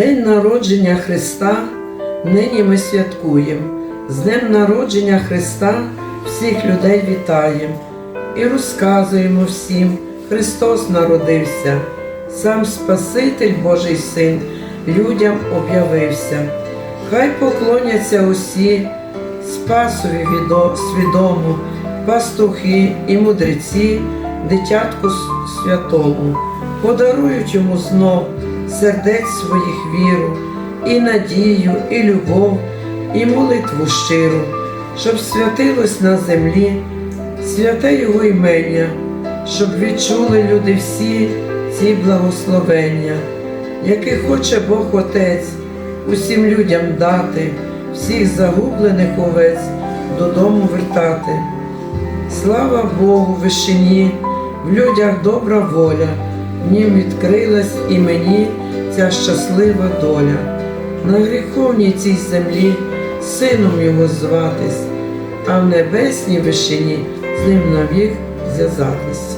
День народження Христа нині ми святкуємо. З Днем народження Христа всіх людей вітаємо і розказуємо всім, Христос народився, сам Спаситель Божий Син людям об'явився. Хай поклоняться усі, Спасові відо- свідому, пастухи і мудреці, дитятку святому, подарують йому знов сердець своїх віру, і надію, і любов, і молитву щиру, щоб святилось на землі святе Його імення, щоб відчули люди всі ці благословення, які хоче Бог Отець усім людям дати, всіх загублених овець додому вертати. Слава Богу вишині, в людях добра воля, нім відкрилась і мені ця щаслива доля. На гріховній цій землі сином його зватись, а в небесній вишині з ним навік зв'язатись.